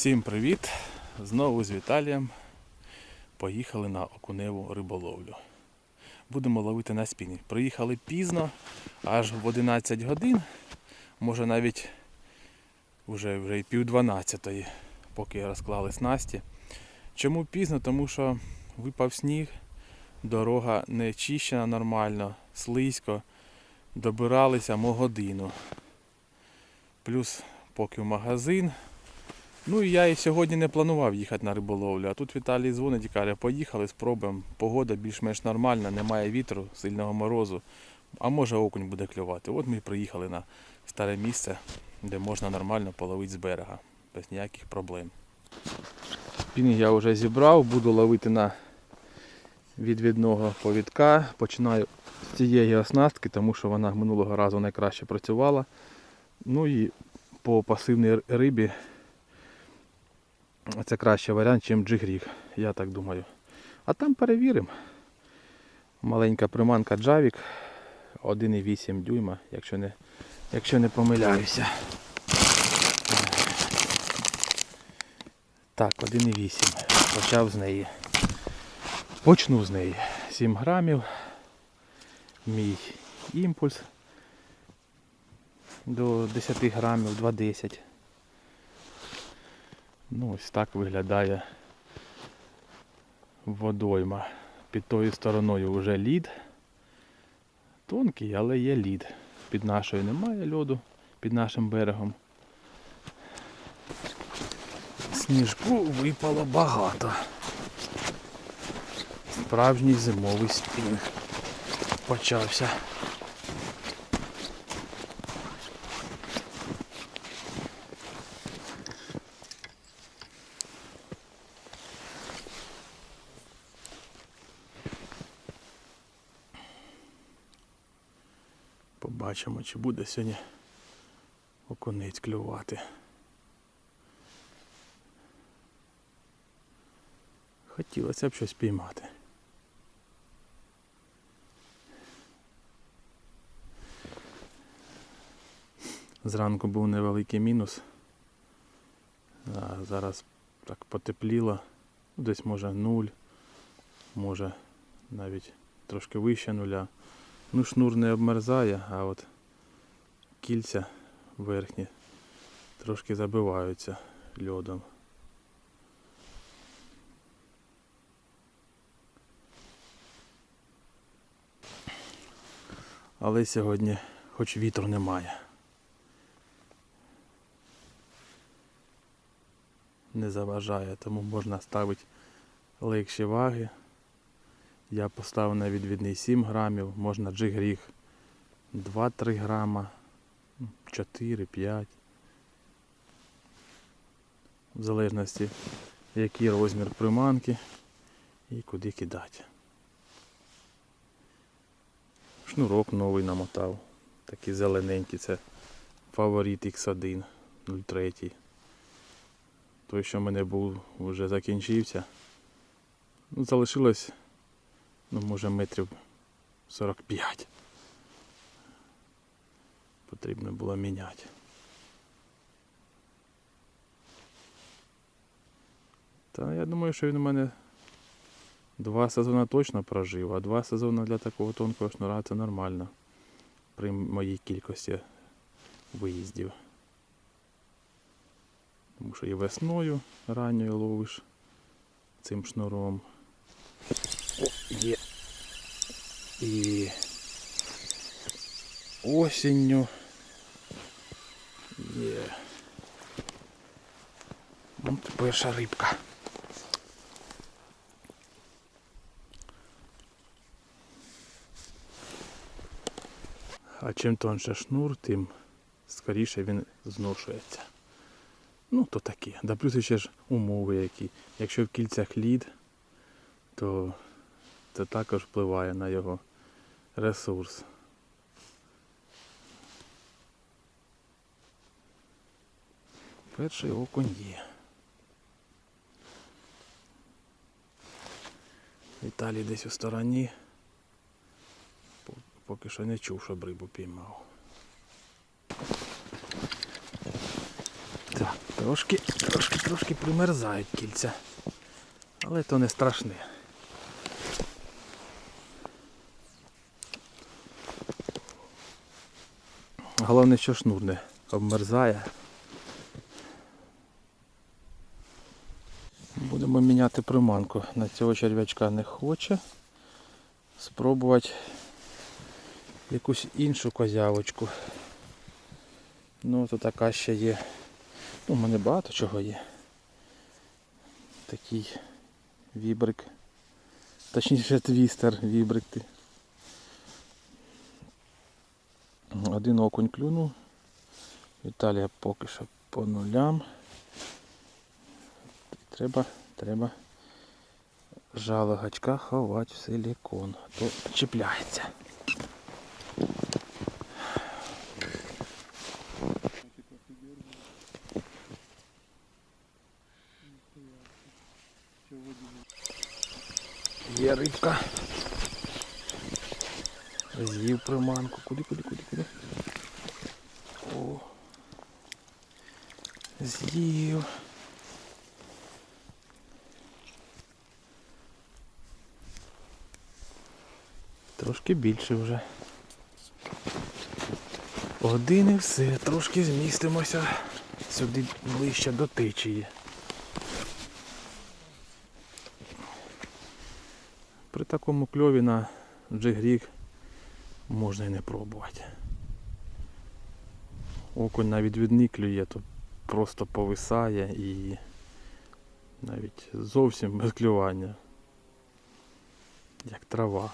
Всім привіт! Знову з Віталієм поїхали на окуневу риболовлю. Будемо ловити на спінінг. Приїхали пізно, аж в 11 годин, може навіть вже, вже і пів 12, поки розклали снасті. Чому пізно? Тому що випав сніг, дорога не чищена нормально, слизько, добиралися мо годину. Плюс поки в магазин. Ну і я і сьогодні не планував їхати на риболовлю. А тут Віталій дзвонить і каже, поїхали, спробуємо. Погода більш-менш нормальна, немає вітру, сильного морозу. А може окунь буде клювати. От ми і приїхали на старе місце, де можна нормально половити з берега, без ніяких проблем. Пінг я вже зібрав, буду ловити на відвідного повідка. Починаю з цієї оснастки, тому що вона минулого разу найкраще працювала. Ну і по пасивній рибі це кращий варіант, ніж джигріг, я так думаю. А там перевіримо. Маленька приманка Джавік 1,8 дюйма, якщо не, якщо не помиляюся. Так, 1,8. Почав з неї. Почну з неї. 7 грамів. Мій імпульс до 10 грамів, 2,10. Ну, ось так виглядає водойма. Під тою стороною вже лід. Тонкий, але є лід. Під нашою немає льоду, під нашим берегом. Сніжку випало багато. Справжній зимовий спінг почався. Побачимо, чи буде сьогодні окунець клювати. Хотілося б щось піймати. Зранку був невеликий мінус. А зараз так потепліло. Десь може нуль, може навіть трошки вище нуля. Ну, шнур не обмерзає, а от кільця верхні трошки забиваються льодом. Але сьогодні хоч вітру немає. Не заважає, тому можна ставити легші ваги. Я поставив на відвідний 7 грамів, можна джигріг 2-3 грама, 4-5. В залежності який розмір приманки і куди кидати. Шнурок новий намотав. Такий зелененький, це фаворит X1 03. Той, що в мене був, вже закінчився. Ну, залишилось ну може метрів 45. Потрібно було міняти. Та я думаю, що він у мене два сезони точно прожив, а два сезони для такого тонкого шнура це нормально при моїй кількості виїздів. Тому що і весною ранньою ловиш цим шнуром. Є. І осінню є. От перша рибка. А чим тонше шнур, тим скоріше він зношується. Ну, то таке. Да плюс ще ж умови які. Якщо в кільцях лід, то це також впливає на його ресурс. Перший окунь є. Віталій десь у стороні. Поки що не чув, щоб рибу піймав. Так, Трошки, трошки, трошки примерзають кільця. Але то не страшне. Головне, що шнур не обмерзає. Будемо міняти приманку. На цього черв'ячка не хоче. Спробувати якусь іншу козявочку. Ну, то така ще є. Ну, у мене багато чого є. Такий вібрик. Точніше твістер вібрик. Один окунь клюнув. Віталія поки що по нулям. Треба, треба жало гачка ховати в силікон, то чіпляється. Є рибка. З'їв приманку. Куди, куди, куди, куди? О. З'їв. Трошки більше вже. Один і все, трошки змістимося сюди ближче до течії. При такому кльові на джигрік можна і не пробувати. Окунь на відвідний то просто повисає і навіть зовсім без клювання. Як трава.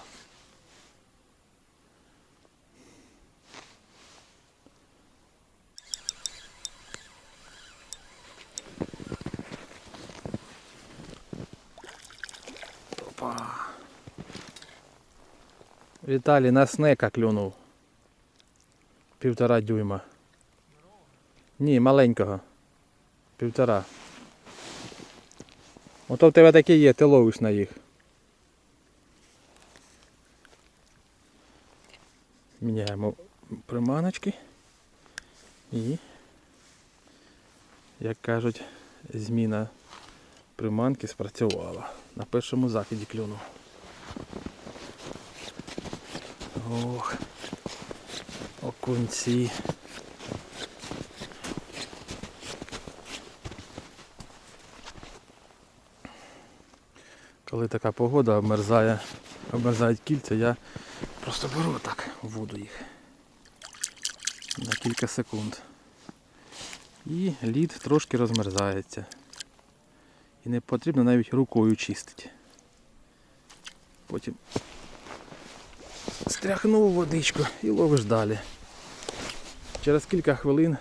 Віталій на снека клюнув. Півтора дюйма. Ні, маленького. Півтора. Ото в тебе такі є, ти ловиш на їх. Міняємо приманочки. І, як кажуть, зміна приманки спрацювала. На першому закиді клюнув. Ох, окунці. Коли така погода обмерзає, обмерзають кільця, я просто беру так в воду їх на кілька секунд. І лід трошки розмерзається. І не потрібно навіть рукою чистити. Потім стряхнув водичку і ловиш далі. Через кілька хвилин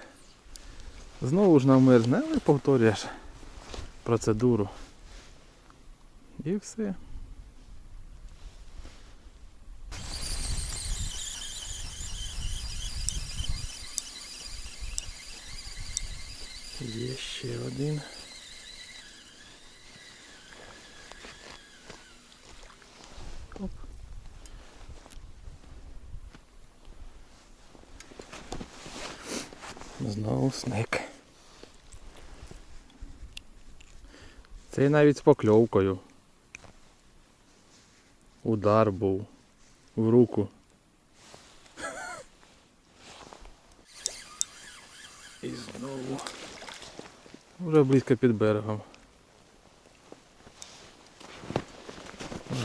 знову ж навмерзне, але повторюєш процедуру. І все. Є ще один. Оп. Знову снек. Цей навіть з покльовкою. Удар був в руку. І знову. Вже близько під берегом.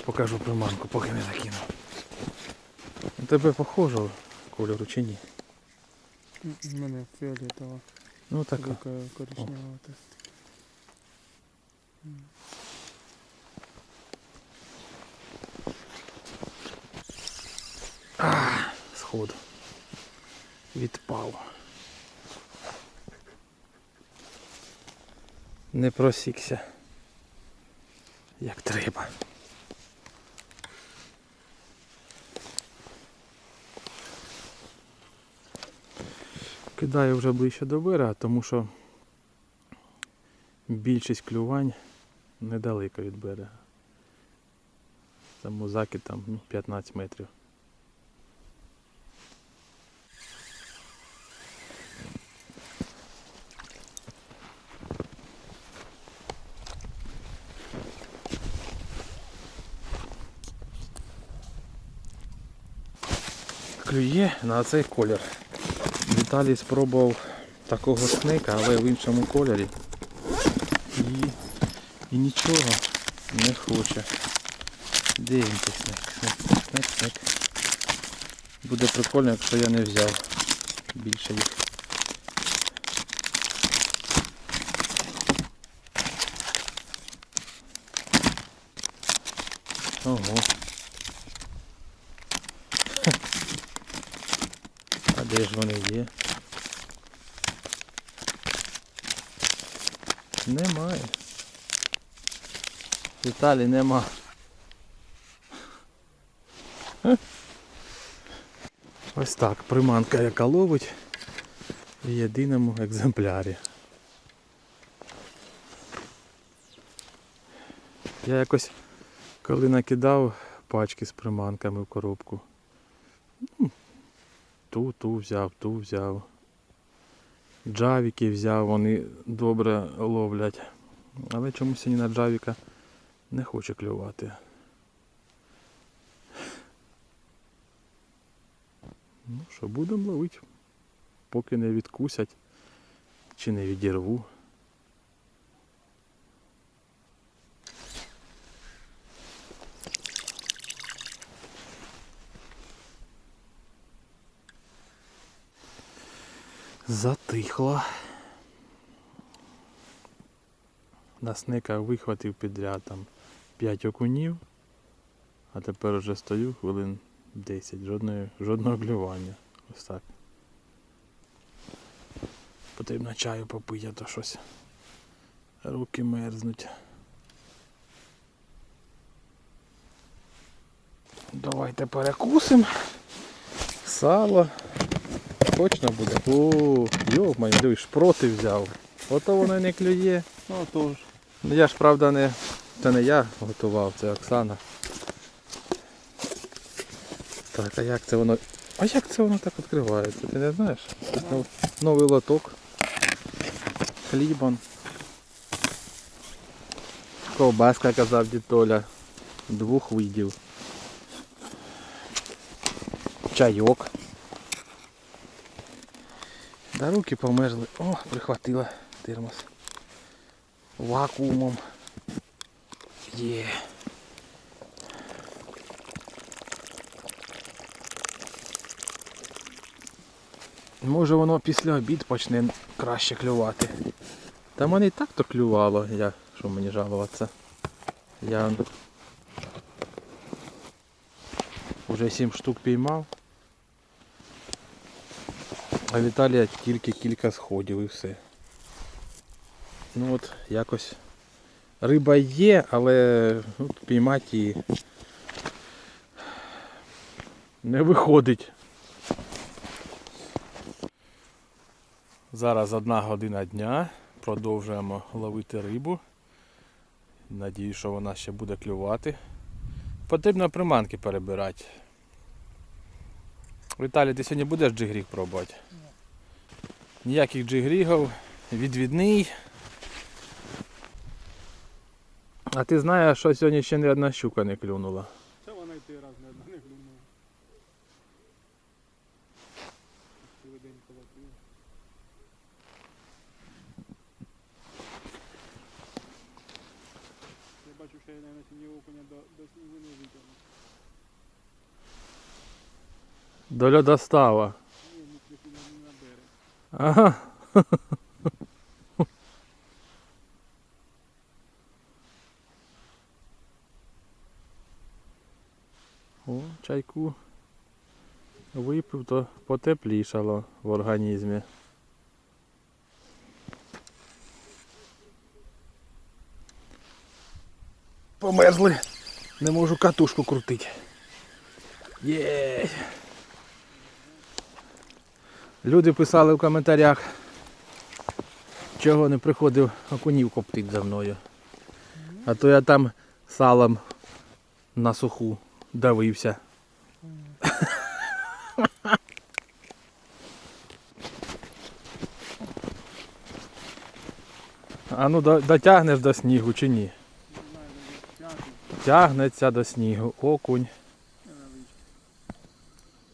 Покажу приманку, поки не закину. У тебе похоже кольору чи ні? У мене фіолетова, Ну так. така коричневата. Сходу. Відпав. Не просікся. Як треба. Кидаю вже ближче до берега, тому що більшість клювань недалеко від берега. Тому закид там 15 ну, метрів. Клює на цей колір. Віталій спробував такого сника, але в іншому кольорі. І, і нічого не хоче. Де він цей снек? Снек, снек, снек. Буде прикольно, якщо я не взяв більше їх. Ого. А де ж вони є? Немає. Віталій нема. Ось так, приманка яка ловить в єдиному екземплярі. Я якось коли накидав пачки з приманками в коробку. Ту, ту взяв, ту взяв. Джавіки взяв, вони добре ловлять. Але чомусь ні на джавіка не хоче клювати. Ну що, будемо ловити, поки не відкусять чи не відірву. Затихло. На сника вихватив підряд там 5 окунів, а тепер вже стою хвилин 10, жодної, жодного клювання. Ось так. Потрібно чаю попити, а то щось. Руки мерзнуть. Давайте перекусимо. Сало. Точно буде. О, йо-моє, дивись, шпроти взяв. Ото воно не клює. Ну тож. Ну я ж правда не. Це не я готував, це Оксана. Так, а як це воно. А як це воно так відкривається? Ти не знаєш? Нов- Новий лоток. Хлібом. Ковбаска казав дід Толя. Двох видів. Чайок. Да руки померзли. О, прихватила термос. Вакуумом. Є. Може воно після обід почне краще клювати. Та мене і так то клювало, я що мені жалуватися. Я вже сім штук піймав. А Віталія тільки кілька сходів і все. Ну от якось риба є, але ну, піймати її не виходить. Зараз одна година дня. Продовжуємо ловити рибу. Надію, що вона ще буде клювати. Потрібно приманки перебирати. Віталій, ти сьогодні будеш джигріг пробувати? Ніяких джигрігів, відвідний. А ти знаєш, що сьогодні ще ні одна щука не клюнула. Це вона й ти раз не одна не колотила. Я бачу, що я на сіні окуня до, до снігу не витягну. До льодостава. Ні, ні, трохи не на берег. Ага. О, чайку випив, то потеплішало в організмі. Померзли. Не можу катушку крутити. Є. Люди писали в коментарях, чого не приходив окунів коптить за мною. А то я там салом на суху давився. А ну дотягнеш до снігу чи ні? Тягнеться до снігу. Окунь.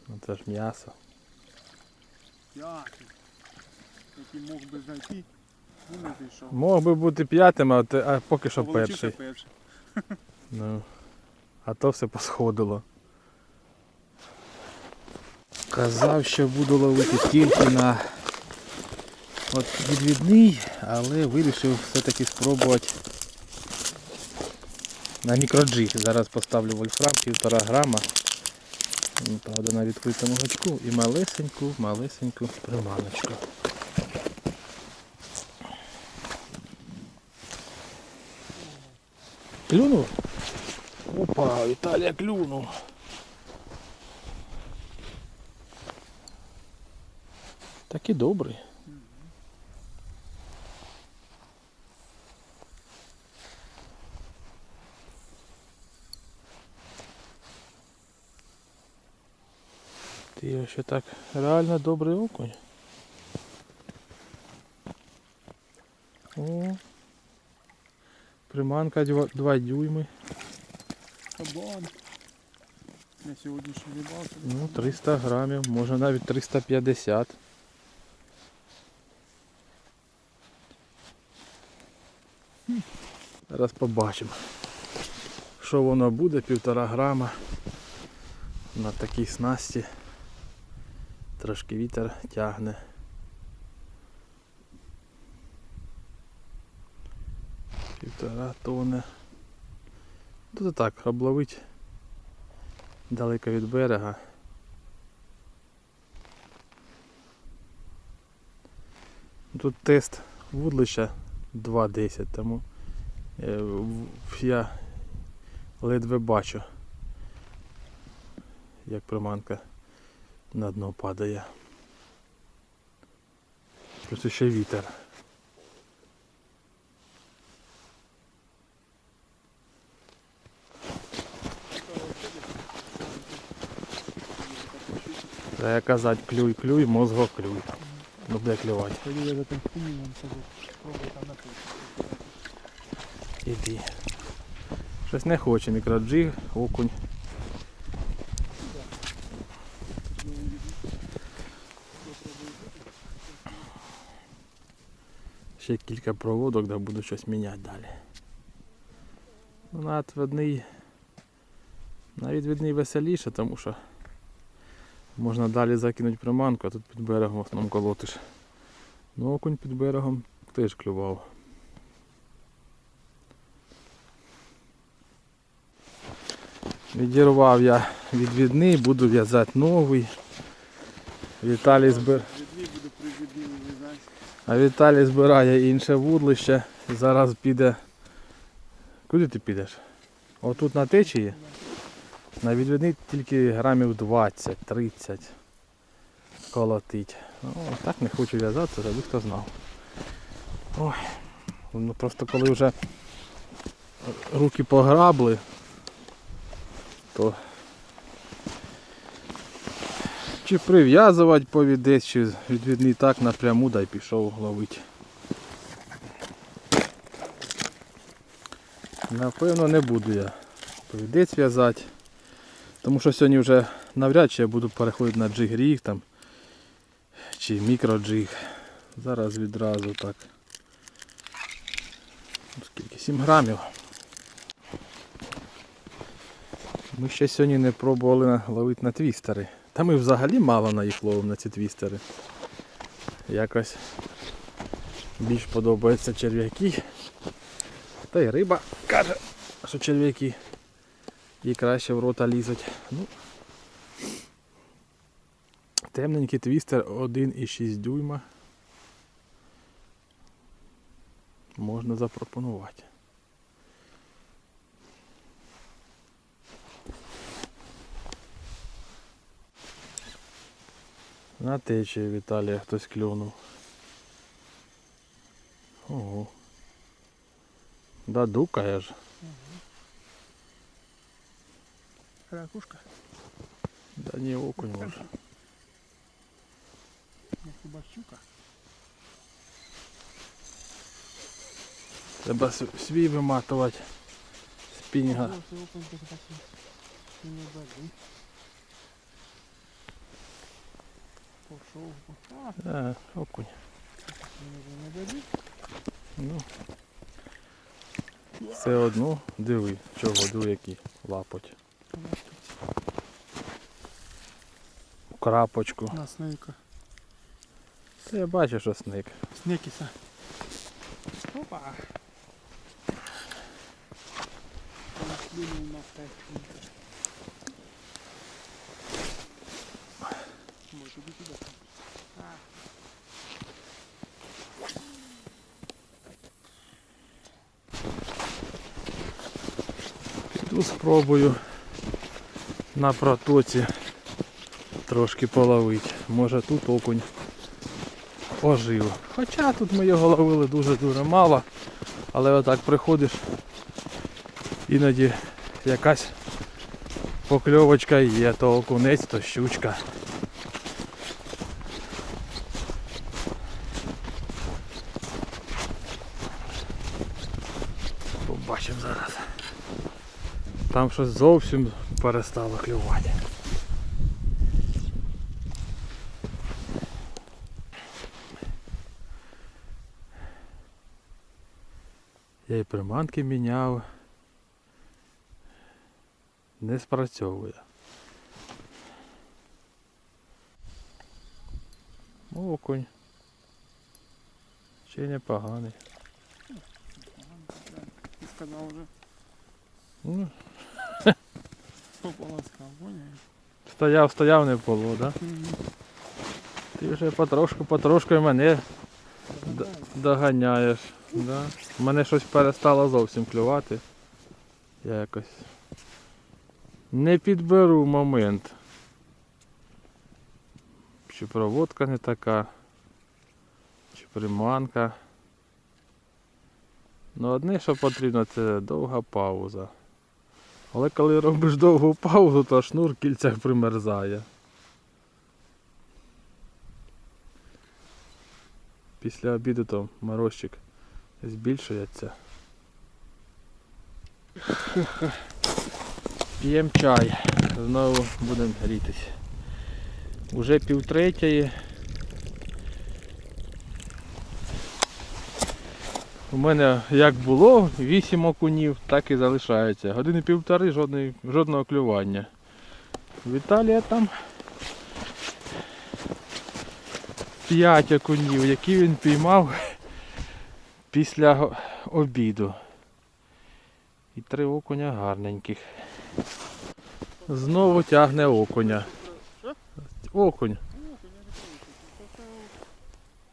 вичі. Це ж м'ясо. П'ятий. Який мог би знайти, ну не знайшов. Мог би бути п'ятим, а, ти- а поки що перший. перший. Ну, а то все посходило. Казав, що буду ловити тільки на от відвідний, але вирішив все-таки спробувати на мікроджиг. Зараз поставлю вольфрам півтора грама. Ну, Правда, на відкритому гачку і малесеньку, малесеньку приманочку. Клюнув? Опа, Віталія клюнув. Такий добрий. Ще так реально добрий окунь. О, приманка 2 дюйми. Кабан. На сьогоднішній рибалці. Ну, 300 грамів, може навіть 350. Зараз побачимо, що воно буде, півтора грама на такій снасті. Трошки вітер тягне. Півтора тони. Тут так, обловить далеко від берега. Тут тест вудлища 2.10, тому е, я ледве бачу, як приманка на дно падає. Плюс ще вітер. Треба казати клюй, клюй, мозго клюй. Ну буде клювати. Тоді я за тим стимулом сажу. Пробуй там на той. Іди. Щось не хоче мікроджиг, окунь. Ще кілька проводок, да буду щось міняти далі. Ну, на відвідний, на відвідний веселіше, тому що можна далі закинути приманку, а тут під берегом в основному колотиш. Ну, окунь під берегом теж клював. Відірвав я відвідний, буду в'язати новий. Віталій, збир... Відвій буду при відвій вязати. А Віталій збирає інше вудлище. Зараз піде. Куди ти підеш? Отут на течії? На відвідний тільки грамів 20-30 колотить. О, так не хочу в'язатися, аби хто знав. Ой. Ну просто коли вже руки пограбли, то чи прив'язувати повідець, чи відвідний так напряму, дай пішов ловити. Напевно не буду я повідець в'язати. Тому що сьогодні вже навряд чи я буду переходити на джиг-ріг там чи мікроджиг. Зараз відразу так. Ну, Скільки? 7 грамів. Ми ще сьогодні не пробували ловити на твістери. Та ми взагалі мало на їх ловимо на ці твістери. Якось більш подобаються черв'яки. Та й риба каже, що черв'яки і краще в рота лізуть. Ну, темненький твістер 1,6 дюйма. Можна запропонувати. На течії Віталія хтось клюнув. Ого. Да дукає ж. Ракушка. Да не окунь може. Ну, хіба щука. Треба с- свій виматувати спінінга. Пошов. А, Да, окунь. Ну. Все одно диви, чого диви які лапоть. Крапочку. На снейка. Це я бачу, що сник. Снекіса. Опа. Плюнув на п'ять. Може бути туди. А. Піду спробую на протоці трошки половити. Може тут окунь ожив. Хоча тут ми його ловили дуже-дуже мало. Але отак приходиш, іноді якась покльовочка є, то окунець, то щучка. Побачимо зараз. Там щось зовсім перестало клювати. Я і приманки міняв. Не спрацьовує. Окунь. Ще непоганий. Сказав вже. Ну, Пополоскав, поняв? стояв, стояв, не було, да? Ти вже потрошку, потрошку і мене д- доганяєш. Да? Мене щось перестало зовсім клювати. Я якось не підберу момент. Чи проводка не така, чи приманка. Ну одне, що потрібно, це довга пауза. Але коли робиш довгу паузу, то шнур в кільцях примерзає. Після обіду то морозчик збільшується. П'ємо чай. Знову будемо грітись. Уже півтретьої. У мене як було 8 окунів, так і залишається. Години півтори жодної, жодного клювання. Віталія там 5 окунів, які він піймав після обіду. І три окуня гарненьких. Знову тягне окуня. Окунь. Лоха, я не помню. Поставив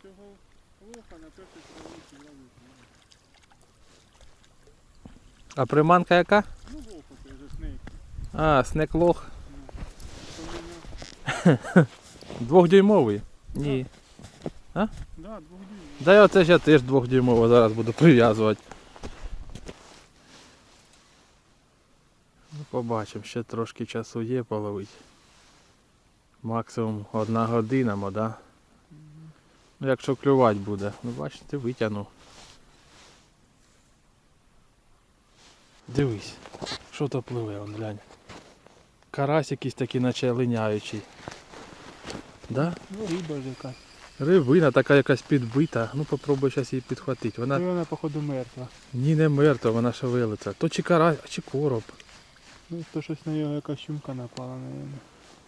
цього лоха на перший травниці ловити. А приманка яка? Ну, лоха, це вже снейк. А, снеклох. То мене... Двохдюймовий? Ні. Да, двохдюймовий. Да я оце ж я теж двохдюймовий зараз буду прив'язувати. Ну, побачимо, ще трошки часу є половить. Максимум одна година, мо, да? Ну, якщо клювати буде. Ну бачите, витягну. Дивись, що то пливе, он глянь. Карась якийсь такий, наче линяючий. Да? Ну, риба ж якась. Рибина така якась підбита. Ну попробуй зараз її підхватити. Вона Вона, походу мертва. ні не мертва, вона шевелиться. То чи карась, чи короб. Ну, то щось на його якась щумка напала, наверное.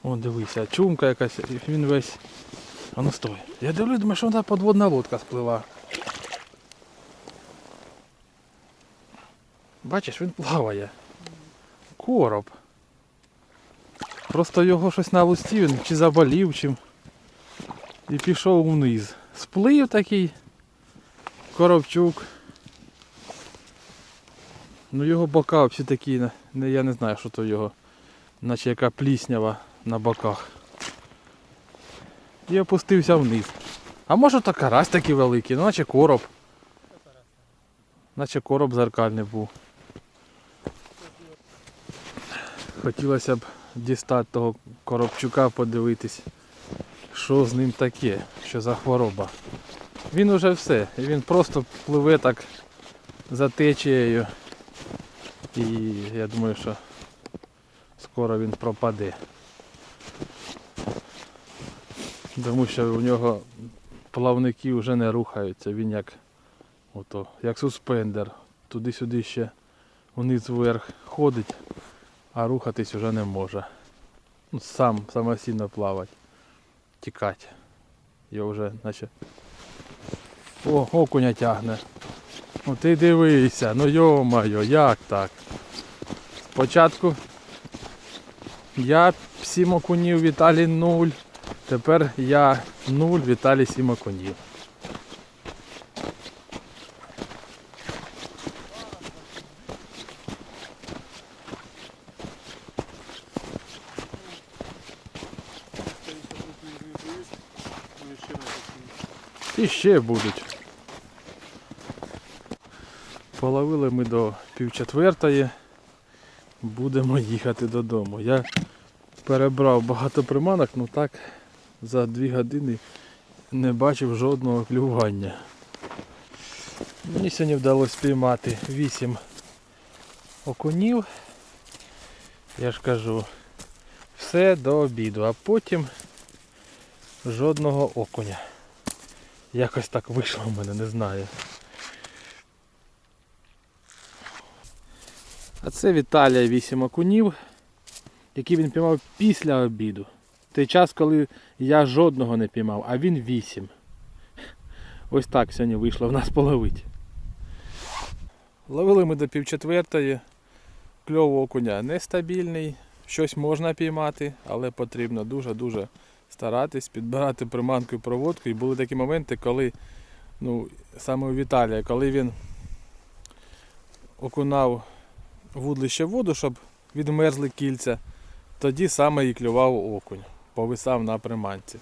О, дивися, чумка якась, він весь. А ну стой. Я дивлюсь, думаю, що вона подводна лодка сплила. Бачиш, він плаває. Короб. Просто його щось на лусті, він чи заболів, чим. І пішов вниз. Сплив такий коробчук. Ну його бока всі такі, не- я не знаю, що то його. Наче яка пліснява на боках. І опустився вниз. А може то карась такий великий, ну наче короб. Наче короб зеркальний був. Хотілося б дістати того коробчука, подивитись, що з ним таке, що за хвороба. Він уже все, він просто пливе так за течією. І я думаю, що скоро він пропаде. Тому що у нього плавники вже не рухаються. Він як, ото, як суспендер. Туди-сюди ще вниз вверх ходить, а рухатись вже не може. Ну, сам самостійно плавати, тікати. Його вже наче. О, окуня тягне. Ну ти дивися, ну йо-моє, як так? Спочатку я сім окунів, Віталій нуль. Тепер я нуль, Віталій сім окунів. Це ще тут не боюсь, але ще раз відкрию. І ще будуть. Половили ми до півчетвертої. Будемо їхати додому. Я перебрав багато приманок, ну так за дві години не бачив жодного клювання. Мені сьогодні вдалося спіймати 8 окунів. Я ж кажу, все до обіду, а потім жодного окуня. Якось так вийшло в мене, не знаю. А це Віталія 8 окунів, які він піймав після обіду. Той час, коли я жодного не піймав, а він 8. Ось так сьогодні вийшло в нас половить. Ловили ми до півчетвертої. Кльов окуня нестабільний. Щось можна піймати, але потрібно дуже-дуже старатись, підбирати приманку і проводку. І були такі моменти, коли, ну, саме у Віталія, коли він окунав вудлище в воду, щоб відмерзли кільця, тоді саме і клював окунь, повисав на приманці.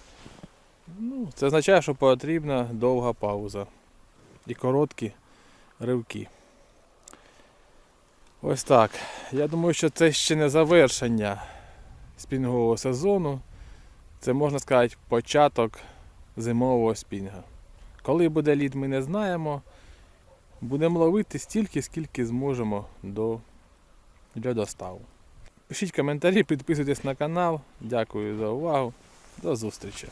Ну, це означає, що потрібна довга пауза і короткі ривки. Ось так. Я думаю, що це ще не завершення спінгового сезону. Це можна сказати початок зимового спінга. Коли буде лід, ми не знаємо. Будемо ловити стільки, скільки зможемо до для доставу. Пишіть коментарі, підписуйтесь на канал. Дякую за увагу. До зустрічі!